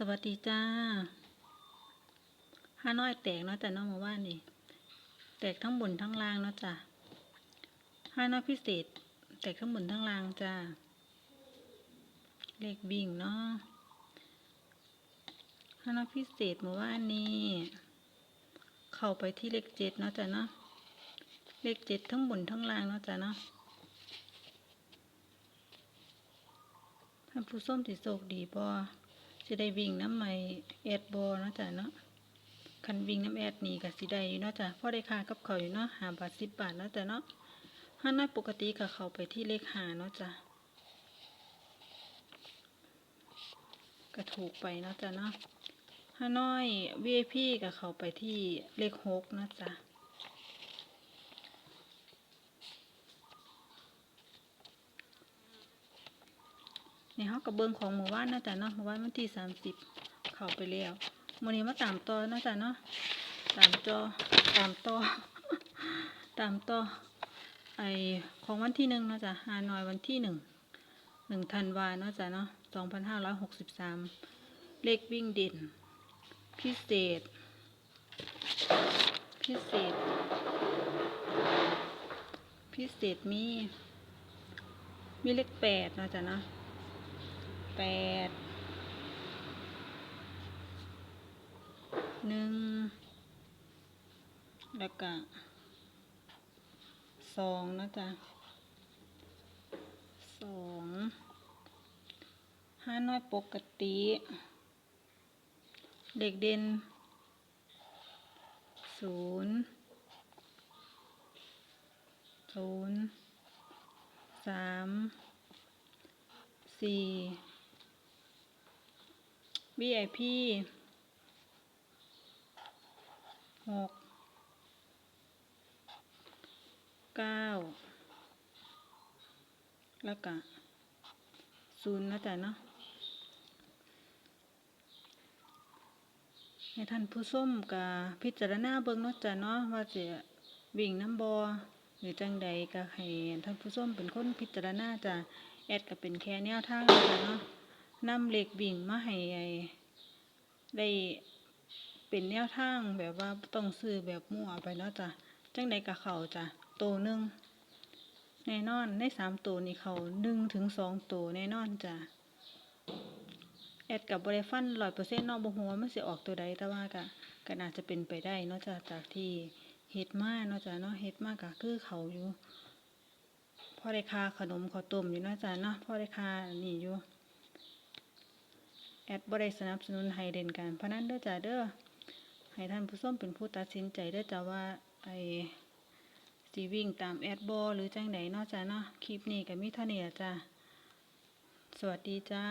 สวัสดีจ้าห้าน้อยแตกเนาะจ้ะน้องมาว่านี่ แตกทั้งบนทั้งล่างเนาะจ้ะห้าน้อยพิเศษ แตกทั้งบนทั้งล่างจ้าเลขบิ่งเนาะห้าน้อยพิเศษมาว่านี่เข้าไปที่เลขเจ็ดเนาะจ้ะเนาะเลขเจ็ดทั้งบนทั้งล่างเนาะจ้ะเนาะท่านผู้ส้มสิโศกดีบ่ สิได้วิ่งน้ำไม่แอดบ่เนาะจ้ะเนาะคันวิ่งน้ำแอดนี่ก็สิได้อยู่เนาะจ้ะพ่อได้ค่ากับเขาอยู่เนาะหาบาทสิบบาทเนาะจ้ะเนาะถ้าน้อยปกติก็เขาไปที่เลขหาเนาะจ้ะก็ถูกไปเนาะจ้ะเนาะถ้าน้อย VIP ก็เขาไปที่เลขหกเนาะจ้ะ นี่เขากับเบิงของหมู่บ้านเนาะจ๊ะเนาะหมู่บ้านวันที่สามสิบเข้าไปแล้วมื้อนี้มาตามต่อเนาะจ๊ะเนาะตามจอตามต่อตามต่อไอของวันที่หนึ่งเนาะจ๊ะฮานอยวันที่หนึ่งหนึ่งธันวาเนาะจ๊ะเนาะสองพันห้าร้อยหกสิบสามเลขวิ่งเด่น พิเศษ พิเศษ พิเศษมี มีเลขแปดนาะจ๊ะเนาะ แปดหนึ่งแล้วก็สองนะจ๊ะสองห้าน้อยปกติ เด็กเด่นศูนย์ศูนย์สามสี่ VIP หกเก้าแล้วก็ศูนย์นะจ๊ะเนาะให้ท่านผู้ส้มกับพิจารณาเบิ่งเนาะจ๊ะเนาะว่าจะวิ่งน้ำบอหรือจังใดก็ให้ท่านผู้ส้มเป็นคนพิจารณาจ้ะแอดก็เป็นแค่แนวทางนะจ๊ะเนาะ นำเหล็กบิ่งมาให้ไอ้ได้เป็นแนวทางแบบว่าต้องซื้อแบบมั่วไปเนาะจ้ะจังใดกับเขาจ้ะโตวหนึ่งแน่นอนในสามตัวนี้เขาหนึ่งถึงสองตัวแน่นอนจ้ะแอดกับบริฟันร้อยเปอร์เซ็นต์นอกบ่หัวมันสิออกตัวใดแต่ว่าก็ก็น่าจะเป็นไปได้เนาะจ้ะจากที่เฮ็ดมาเนาะจ้ะเนาะเฮ็ดมาก็คือเขาอยู่ พอได้ค่าขนมข้าวต้มอยู่เนาะจ้ะเนาะพอได้ค่าอันนี่อยู่ แอดบ่ได้สนับสนุนให้เด่นการพนันเด้อจ้าเด้อให้ท่านผู้ส้มเป็นผู้ตัดสินใจเด้อจ้าว่าไอซีวิ่งตามแอดบอหรือจังไหนนอกจ้าเนาะคลิปนี้ก็มีเท่านี้จ้าสวัสดีจ้า